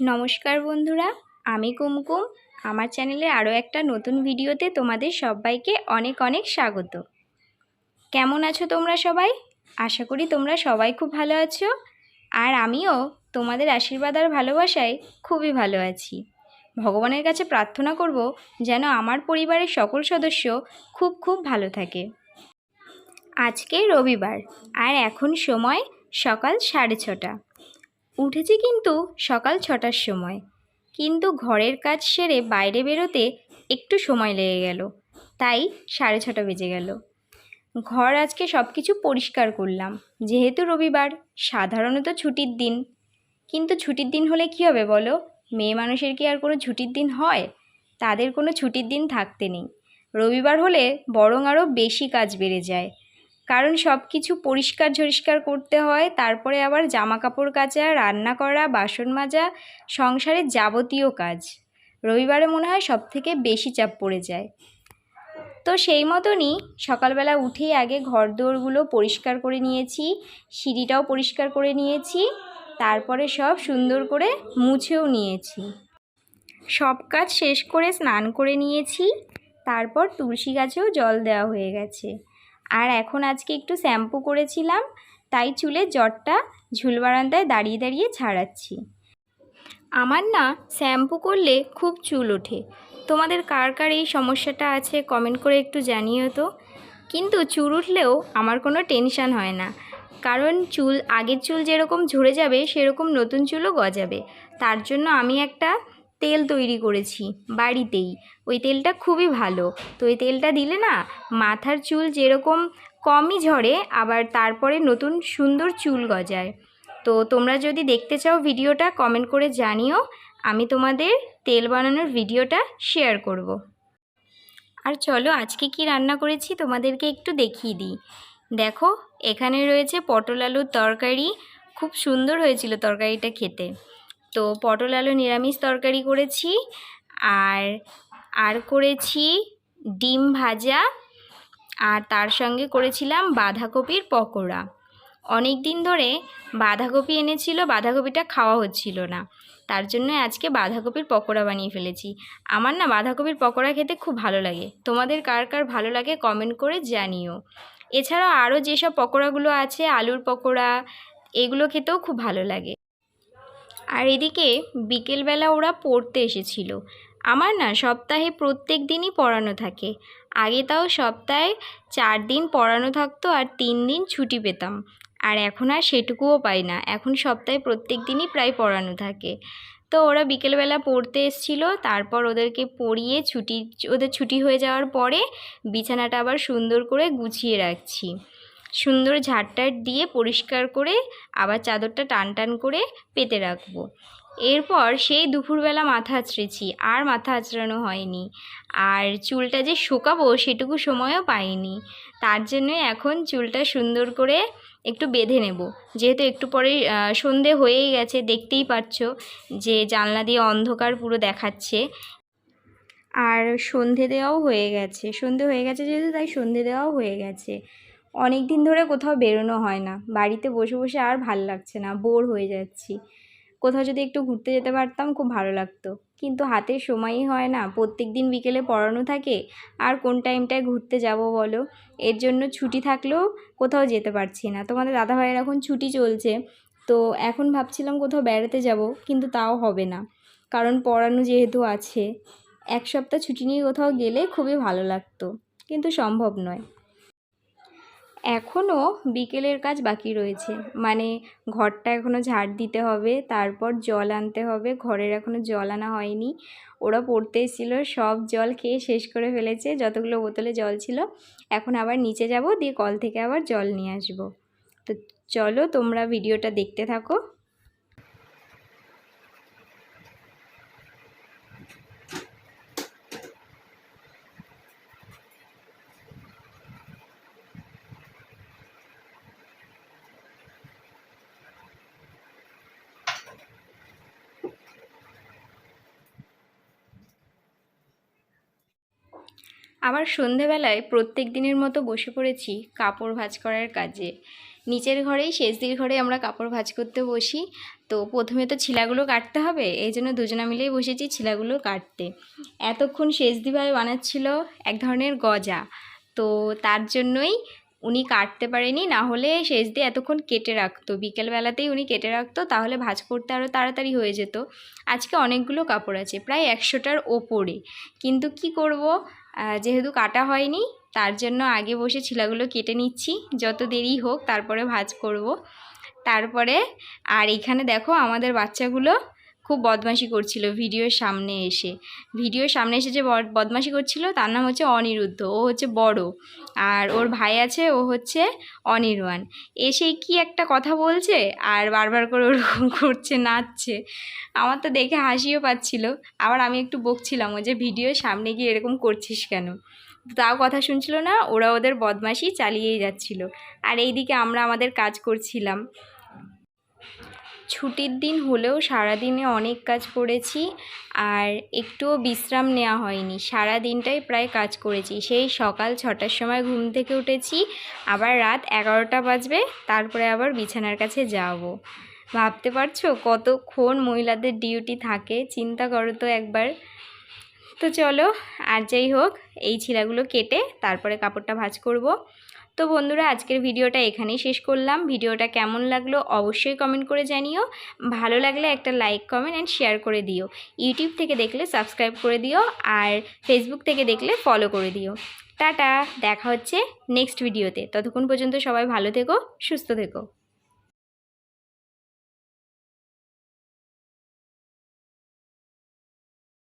নমস্কার বন্ধুরা, আমি কুমকুম। আমার চ্যানেলে আরও একটা নতুন ভিডিওতে তোমাদের সবাইকে অনেক অনেক স্বাগত। কেমন আছো তোমরা সবাই? আশা করি তোমরা সবাই খুব ভালো আছো। আর আমিও তোমাদের আশীর্বাদ আর ভালোবাসায় খুবই ভালো আছি। ভগবানের কাছে প্রার্থনা করব যেন আমার পরিবারের সকল সদস্য খুব খুব ভালো থাকে। আজকে রবিবার, আর এখন সময় সকাল সাড়ে ছটা। উঠেছি কিন্তু সকাল ছটার সময়। কিন্তু ঘরের কাজ সেরে বাইরে বেরোতে একটু সময় লেগে গেল। তাই সাড়ে ছটা বেজে গেল। ঘর আজকে সব কিছু পরিষ্কার করলাম। যেহেতু রবিবার, সাধারণত ছুটির দিন। কিন্তু ছুটির দিন হলে কী হবে বলো? মেয়ে মানুষের কি আর কোনো ছুটির দিন হয়? তাদের কোনো ছুটির দিন থাকতে নেই। রবিবার হলে বরং আরও বেশি কাজ বেড়ে যায়। কারণ সব কিছু পরিষ্কার ঝরিষ্কার করতে হয়, তারপরে আবার জামা কাপড় কাচা, রান্না করা, বাসন মাজা, সংসারের যাবতীয় কাজ। রবিবারে মনে হয় সব থেকে বেশি চাপ পড়ে যায়। তো সেই মতনই সকালবেলা উঠেই আগে ঘর দোরগুলো পরিষ্কার করে নিয়েছি, সিঁড়িটাও পরিষ্কার করে নিয়েছি, তারপরে সব সুন্দর করে মুছেও নিয়েছি। সব কাজ শেষ করে স্নান করে নিয়েছি, তারপর তুলসী গাছেও জল দেওয়া হয়ে গেছে। আর এখন আজকে একটু শ্যাম্পু করেছিলাম, তাই চুলের জটটা ঝুল বারান্দায় দাঁড়িয়ে দাঁড়িয়ে ছাড়াচ্ছি। আমার না শ্যাম্পু করলে খুব চুল ওঠে। তোমাদের কার কার এই সমস্যাটা আছে কমেন্ট করে একটু জানিও তো। কিন্তু চুল উঠলেও আমার কোনো টেনশান হয় না। কারণ চুল, আগের চুল যেরকম ঝরে যাবে, সেরকম নতুন চুলও গজাবে। তার জন্য আমি একটা তেল তৈরি করেছি বাড়িতেই। ওই তেলটা খুবই ভালো। তো ওই তেলটা দিলে না, মাথার চুল যেরকম কমই ঝরে, আবার তারপরে নতুন সুন্দর চুল গজায়। তো তোমরা যদি দেখতে চাও ভিডিওটা কমেন্ট করে জানিও। আমি তোমাদের তেল বানানোর ভিডিওটা শেয়ার করব। আর চলো, আজকে কি রান্না করেছি তোমাদেরকে একটু দেখিয়ে দিই। দেখো, এখানে রয়েছে পটল আলুর তরকারি। খুব সুন্দর হয়েছিল তরকারিটা খেতে। তো পটল, আলু, নিরামিষ তরকারি করেছি। আর আর করেছি ডিম ভাজা। আর তার সঙ্গে করেছিলাম বাঁধাকপির পকোড়া। অনেক দিন ধরে বাঁধাকপি এনেছিল, বাঁধাকপিটা খাওয়া হচ্ছিল না। তার জন্য আজকে বাঁধাকপির পকোড়া বানিয়ে ফেলেছি। আমার না বাঁধাকপির পকোড়া খেতে খুব ভালো লাগে। তোমাদের কার কার ভালো লাগে কমেন্ট করে জানিও। এছাড়াও আরও যেসব পকোড়াগুলো আছে, আলুর পকোড়া, এগুলো খেতেও খুব ভালো লাগে। আর এদিকে বিকেলবেলা ওরা পড়তে এসেছিল। আমার না সপ্তাহে প্রত্যেক দিনই পড়ানো থাকে। আগে তাও সপ্তাহে চার দিন পড়ানো থাকতো আর তিন দিন ছুটি পেতাম। আর এখন আর সেটুকুও পাই না। এখন সপ্তাহে প্রত্যেক দিনই প্রায় পড়ানো থাকে। তো ওরা বিকেলবেলা পড়তে এসেছিল, তারপর ওদেরকে পড়িয়ে ছুটি, ওদের ছুটি হয়ে যাওয়ার পরে বিছানাটা আবার সুন্দর করে গুছিয়ে রাখছি। সুন্দর ঝাড়টার দিয়ে পরিষ্কার করে আবার চাদরটা টান টান করে পেতে রাখব। এরপর সেই দুপুরবেলা মাথা আঁচড়েছি আর মাথা আঁচড়ানো হয়নি। আর চুলটা যে শুকাবো সেটুকু সময়ও পাইনি। তার জন্যে এখন চুলটা সুন্দর করে একটু বেঁধে নেব। যেহেতু একটু পরে সন্ধে হয়েই গেছে, দেখতেই পাচ্ছ যে জানলা দিয়ে অন্ধকার পুরো দেখাচ্ছে। আর সন্ধে দেওয়াও হয়ে গেছে। সন্ধে হয়ে গেছে যেহেতু, তাই সন্ধে দেওয়াও হয়ে গেছে। অনেক দিন ধরে কোথাও বেরোনো হয় না। বাড়িতে বসে বসে আর ভালো লাগছে না, বোর হয়ে যাচ্ছি। কোথাও যদি একটু ঘুরতে যেতে পারতাম খুব ভালো লাগতো। কিন্তু হাতে সময়ই হয় না, প্রত্যেক দিন বিকেলে পড়ানো থাকে। আর কোন টাইমটায় ঘুরতে যাব বলো? এর জন্য ছুটি থাকলেও কোথাও যেতে পারছি না। তোমাদের দাদাভাইয়ের এখন ছুটি চলছে, তো এখন ভাবছিলাম কোথাও বেড়াতে যাব, কিন্তু তাও হবে না। কারণ পড়ানো যেহেতু আছে, এক সপ্তাহ ছুটি নিয়ে কোথাও গেলে খুবই ভালো লাগতো। কিন্তু সম্ভব নয়। এখনও বিকেলের কাজ বাকি রয়েছে। মানে ঘরটা এখনও ঝাড় দিতে হবে, তারপর জল আনতে হবে। ঘরের এখনও জল আনা হয়নি। ওরা পড়তে এসেছিল সব জল খেয়ে শেষ করে ফেলেছে। যতগুলো বোতলে জল ছিল, এখন আবার নিচে যাব, দিয়ে কল থেকে আবার জল নিয়ে আসব। তো চলো তোমরা ভিডিওটা দেখতে থাকো। আবার সন্ধেবেলায় প্রত্যেক দিনের মতো বসে পড়েছি কাপড় ভাঁজ করার কাজে। নিচের ঘরেই শেষ শেষদির ঘরে আমরা কাপড় ভাঁজ করতে বসি। তো প্রথমে তো ছিলাগুলো কাটতে হবে, এই জন্য দুজনা মিলেই বসেছি ছিলাগুলো কাটতে। এতক্ষণ শেষদি ভাই বানাচ্ছিল এক ধরনের গজা। তো তার জন্যই উনি কাটতে পারেনি, না হলে শেষ দিয়ে এতক্ষণ কেটে রাখতো। বিকেলবেলাতেই উনি কেটে রাখতো, তাহলে ভাঁজ করতে আরও তাড়াতাড়ি হয়ে যেত। আজকে অনেকগুলো কাপড় আছে, প্রায় একশোটার ওপরে। কিন্তু কি করব? যেহেতু কাটা হয়নি, তার জন্য আগে বসে ছিলাগুলো কেটে নিচ্ছি। যত দেরি হোক, তারপরে ভাজ করব। তারপরে, আর এখানে দেখো আমাদের বাচ্চাগুলো খুব বদমাশি করছিল ভিডিওর সামনে এসে। ভিডিওর সামনে এসে যে বদ- বদমাশি করছিল, তার নাম হচ্ছে অনিরুদ্ধ। ও হচ্ছে বড়। আর ওর ভাই আছে, ও হচ্ছে অনির্বাণ এসে কি একটা কথা বলছে আর বারবার করে ওরকম করছে, নাচছে। আমার তো দেখে হাসিও পাচ্ছিল। আবার আমি একটু বকছিলাম ও যে ভিডিওর সামনে গিয়ে এরকম করছিস কেন? তাও কথা শুনছিল না, ওরা ওদের বদমাশি চালিয়েই যাচ্ছিল। আর এইদিকে আমরা আমাদের কাজ করছিলাম। ছুটির দিন হলেও সারাদিনে অনেক কাজ করেছি আর একটুও বিশ্রাম নেওয়া হয়নি। সারা দিনটাই প্রায় কাজ করেছি। সেই সকাল ছটার সময় ঘুম থেকে উঠেছি, আবার রাত এগারোটা বাজবে, তারপরে আবার বিছানার কাছে যাব। ভাবতে পারছ? কতক্ষণ মহিলাদের ডিউটি থাকে? চিন্তা করো তো একবার। তো চলো, আর যাই হোক, এই ছিলাগুলো কেটে তারপরে কাপড়টা ভাঁজ করব। তো বন্ধুরা, আজকের ভিডিওটা এখানেই শেষ করলাম। ভিডিওটা কেমন লাগল অবশ্যই কমেন্ট করে জানিও। ভালো লাগলে একটা লাইক কমেন্ট অ্যান্ড শেয়ার করে দিও। ইউটিউব থেকে দেখলে সাবস্ক্রাইব করে দিও আর ফেসবুক থেকে দেখলে ফলো করে দিও। টাটা, দেখা হচ্ছে নেক্সট ভিডিওতে ততক্ষণ পর্যন্ত সবাই ভালো থেকো, সুস্থ থেকো।